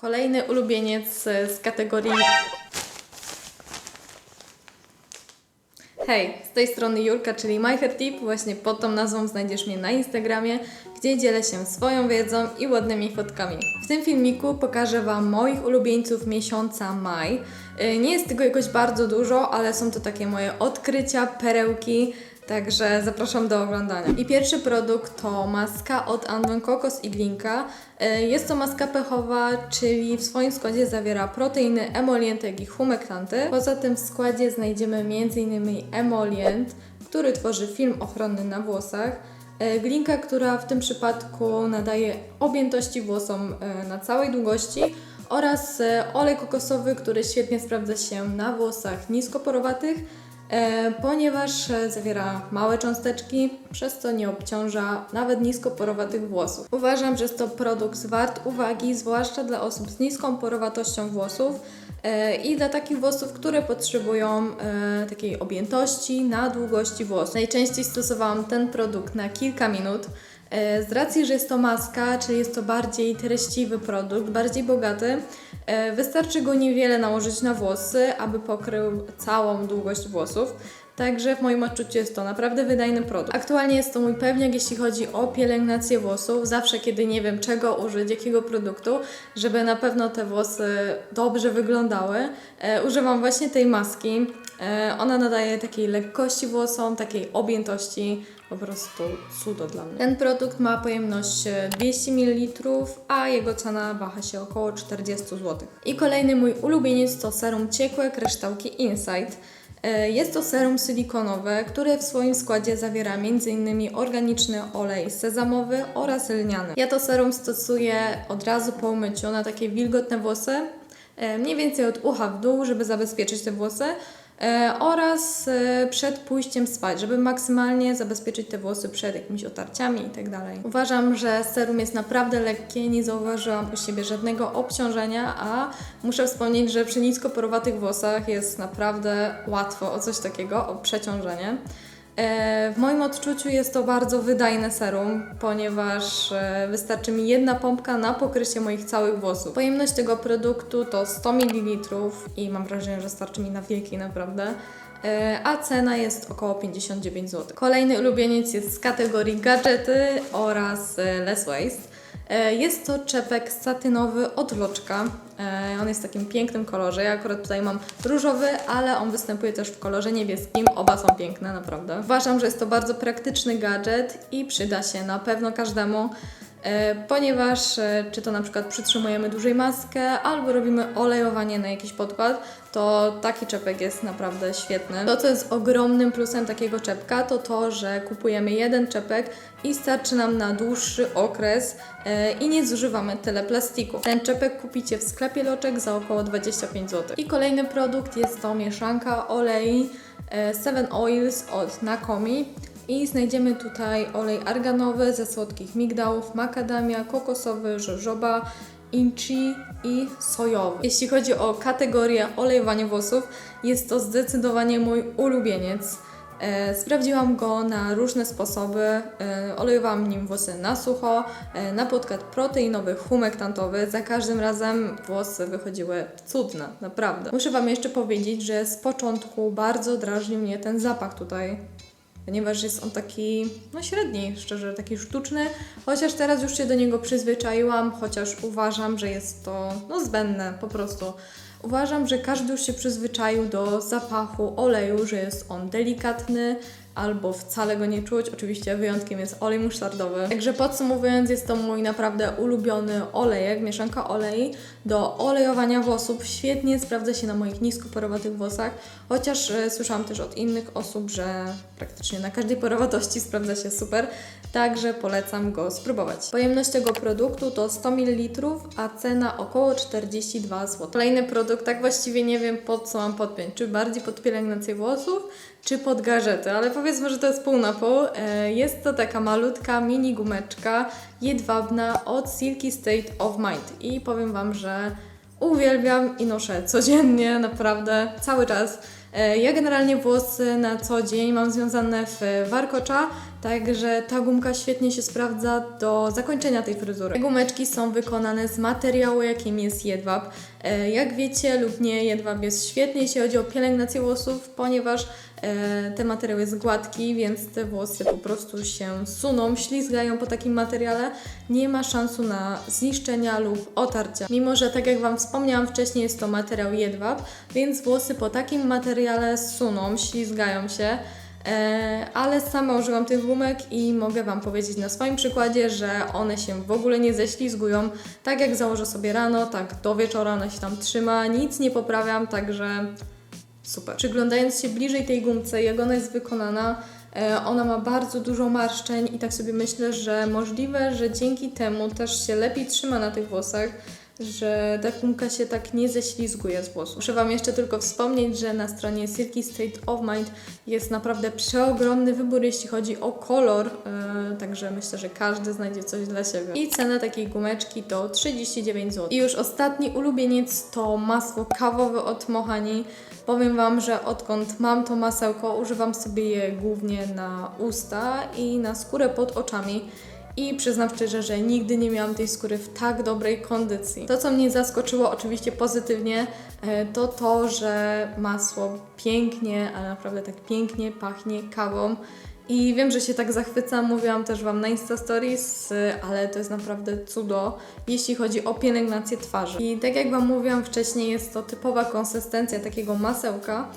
Kolejny ulubieniec z kategorii. Hej, z tej strony Julka, czyli My Hair Tip. Właśnie pod tą nazwą znajdziesz mnie na Instagramie, gdzie dzielę się swoją wiedzą i ładnymi fotkami. W tym filmiku pokażę Wam moich ulubieńców miesiąca maj. E, Nie jest tego jakoś bardzo dużo, ale są to takie moje odkrycia, perełki, Także zapraszam do oglądania. I pierwszy produkt to maska od Anwen Kokos i Glinka. E, Jest to maska pechowa, czyli w swoim składzie zawiera proteiny, emolienty, i humektanty. Poza tym w składzie znajdziemy m.in. emolient, który tworzy film ochronny na włosach. E, Glinka, która w tym przypadku nadaje objętości włosom e, na całej długości oraz olej kokosowy, który świetnie sprawdza się na włosach niskoporowatych, ponieważ e, zawiera małe cząsteczki, przez co nie obciąża nawet niskoporowatych włosów. Uważam, że jest to produkt wart uwagi, zwłaszcza dla osób z niską porowatością włosów e, i dla takich włosów, które potrzebują e, takiej objętości na długości włosów. Najczęściej stosowałam ten produkt na kilka minut. E, Z racji, że jest to maska, czyli jest to bardziej treściwy produkt, bardziej bogaty, e, wystarczy go niewiele nałożyć na włosy, aby pokrył całą długość włosów. Także w moim odczuciu jest to naprawdę wydajny produkt. Aktualnie jest to mój pewniak, jeśli chodzi o pielęgnację włosów. Zawsze, kiedy nie wiem czego użyć, jakiego produktu, żeby na pewno te włosy dobrze wyglądały, e, używam właśnie tej maski. E, ona nadaje takiej lekkości włosom, takiej objętości, po prostu cudo dla mnie. Ten produkt ma pojemność e, 200 ml, a jego cena waha się około 40 zł. I kolejny mój ulubieniec to serum ciekłe kryształki Insight. E, Jest to serum silikonowe, które w swoim składzie zawiera m.in. organiczny olej sezamowy oraz lniany. Ja to serum stosuję od razu po umyciu na takie wilgotne włosy, e, mniej więcej od ucha w dół, żeby zabezpieczyć te włosy. E, oraz e, przed pójściem spać, żeby maksymalnie zabezpieczyć te włosy przed jakimiś otarciami i tak. Uważam, że serum jest naprawdę lekkie, nie zauważyłam u siebie żadnego obciążenia, a muszę wspomnieć, że przy niskoporowatych włosach jest naprawdę łatwo o coś takiego, o przeciążenie. E, W moim odczuciu jest to bardzo wydajne serum, ponieważ e, wystarczy mi jedna pompka na pokrycie moich całych włosów. Pojemność tego produktu to 100 ml i mam wrażenie, że starczy mi na wieki naprawdę. E, A cena jest około 59 zł. Kolejny ulubieniec jest z kategorii gadżety oraz less waste. E, Jest to czepek satynowy od Loczka. E, On jest w takim pięknym kolorze. Ja akurat tutaj mam różowy, ale on występuje też w kolorze niebieskim. Oba są piękne, naprawdę. Uważam, że jest to bardzo praktyczny gadżet i przyda się na pewno każdemu. E, Ponieważ e, czy to na przykład przytrzymujemy dłużej maskę, albo robimy olejowanie na jakiś podkład, to taki czepek jest naprawdę świetny. To, co jest ogromnym plusem takiego czepka, to to, że kupujemy jeden czepek i starczy nam na dłuższy okres e, i nie zużywamy tyle plastiku. Ten czepek kupicie w sklepie Loczek za około 25 zł. I kolejny produkt jest to mieszanka olei Seven Oils od Nakomi. I znajdziemy tutaj olej arganowy ze słodkich migdałów, makadamia, kokosowy, żożoba, inchi i sojowy. Jeśli chodzi o kategorię olejowania włosów, jest to zdecydowanie mój ulubieniec. E, Sprawdziłam go na różne sposoby. E, Olejowałam nim włosy na sucho, e, na podkład proteinowy, humektantowy. Za każdym razem włosy wychodziły cudne, naprawdę. Muszę Wam jeszcze powiedzieć, że z początku bardzo drażnił mnie ten zapach tutaj ponieważ jest on taki, no średni, szczerze, taki sztuczny, chociaż teraz już się do niego przyzwyczaiłam, chociaż uważam, że jest to, no zbędne po prostu. Uważam, że każdy już się przyzwyczaił do zapachu oleju, że jest on delikatny, albo wcale go nie czuć. Oczywiście wyjątkiem jest olej musztardowy. Także podsumowując, jest to mój naprawdę ulubiony olejek, mieszanka olei do olejowania włosów. Świetnie sprawdza się na moich niskoporowatych włosach, chociaż e, słyszałam też od innych osób, że praktycznie na każdej porowatości sprawdza się super. Także polecam go spróbować. Pojemność tego produktu to 100 ml, a cena około 42 zł. Kolejny produkt, tak właściwie nie wiem pod co mam podpiąć, czy bardziej pod pielęgnację włosów, czy pod gadżety, ale powiedzmy, że to jest pół na pół. E, Jest to taka malutka mini gumeczka jedwabna od Silky State of Mind i powiem Wam, że uwielbiam i noszę codziennie, naprawdę, cały czas. E, Ja generalnie włosy na co dzień mam związane w warkocza, także ta gumka świetnie się sprawdza do zakończenia tej fryzury. Te gumeczki są wykonane z materiału, jakim jest jedwab. E, Jak wiecie lub nie, jedwab jest świetny, jeśli chodzi o pielęgnację włosów, ponieważ e, ten materiał jest gładki, więc te włosy po prostu się suną, ślizgają po takim materiale. Nie ma szansu na zniszczenia lub otarcia. Mimo, że tak jak Wam wspomniałam wcześniej, jest to materiał jedwab, więc włosy po takim materiale suną, ślizgają się. E, ale sama użyłam tych gumek i mogę Wam powiedzieć na swoim przykładzie, że one się w ogóle nie ześlizgują. Tak jak założę sobie rano, tak do wieczora ona się tam trzyma, nic nie poprawiam, także super. Przyglądając się bliżej tej gumce, jak ona jest wykonana, e, ona ma bardzo dużo marszczeń i tak sobie myślę, że możliwe, że dzięki temu też się lepiej trzyma na tych włosach, że ta gumka się tak nie ześlizguje z włosów. Muszę Wam jeszcze tylko wspomnieć, że na stronie Silky State of Mind jest naprawdę przeogromny wybór, jeśli chodzi o kolor, e, także myślę, że każdy znajdzie coś dla siebie. I cena takiej gumeczki to 39 zł. I już ostatni ulubieniec to masło kawowe od Mohani. Powiem Wam, że odkąd mam to masełko, używam sobie je głównie na usta i na skórę pod oczami. I przyznam szczerze, że nigdy nie miałam tej skóry w tak dobrej kondycji. To, co mnie zaskoczyło oczywiście pozytywnie, e, to to, że masło pięknie, ale naprawdę tak pięknie pachnie kawą. I wiem, że się tak zachwycam, mówiłam też Wam na Insta Stories, ale to jest naprawdę cudo, jeśli chodzi o pielęgnację twarzy. I tak jak Wam mówiłam wcześniej, jest to typowa konsystencja takiego masełka,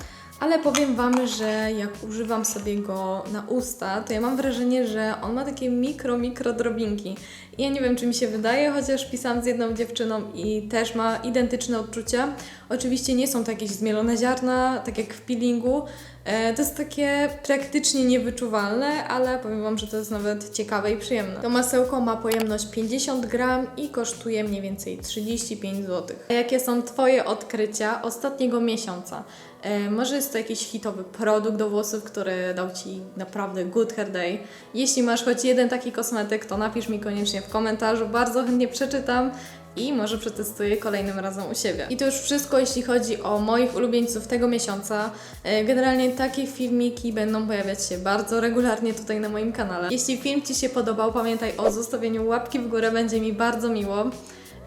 ale powiem Wam, że jak używam sobie go na usta, to ja mam wrażenie, że on ma takie mikro, mikro drobinki. I ja nie wiem, czy mi się wydaje, chociaż pisałam z jedną dziewczyną i też ma identyczne odczucia. Oczywiście nie są to jakieś zmielone ziarna, tak jak w peelingu. E, To jest takie praktycznie niewyczuwalne, ale powiem Wam, że to jest nawet ciekawe i przyjemne. To masełko ma pojemność 50 gram i kosztuje mniej więcej 35 zł. A jakie są Twoje odkrycia ostatniego miesiąca? E, Może jest to jakiś hitowy produkt do włosów, który dał Ci naprawdę good hair day. Jeśli masz choć jeden taki kosmetyk, to napisz mi koniecznie w komentarzu, bardzo chętnie przeczytam i może przetestuję kolejnym razem u siebie. I to już wszystko, jeśli chodzi o moich ulubieńców tego miesiąca. E, Generalnie takie filmiki będą pojawiać się bardzo regularnie tutaj na moim kanale. Jeśli film Ci się podobał, pamiętaj o zostawieniu łapki w górę, będzie mi bardzo miło.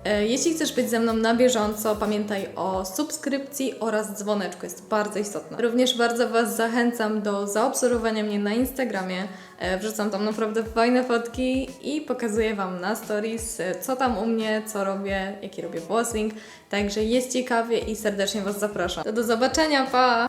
E, Jeśli chcesz być ze mną na bieżąco, pamiętaj o subskrypcji oraz dzwoneczku, jest bardzo istotne. Również bardzo Was zachęcam do zaobserwowania mnie na Instagramie. E, Wrzucam tam naprawdę fajne fotki i pokazuję Wam na stories, e, co tam u mnie, co robię, jaki robię bossing. Także jest ciekawie i serdecznie Was zapraszam. To do zobaczenia, pa!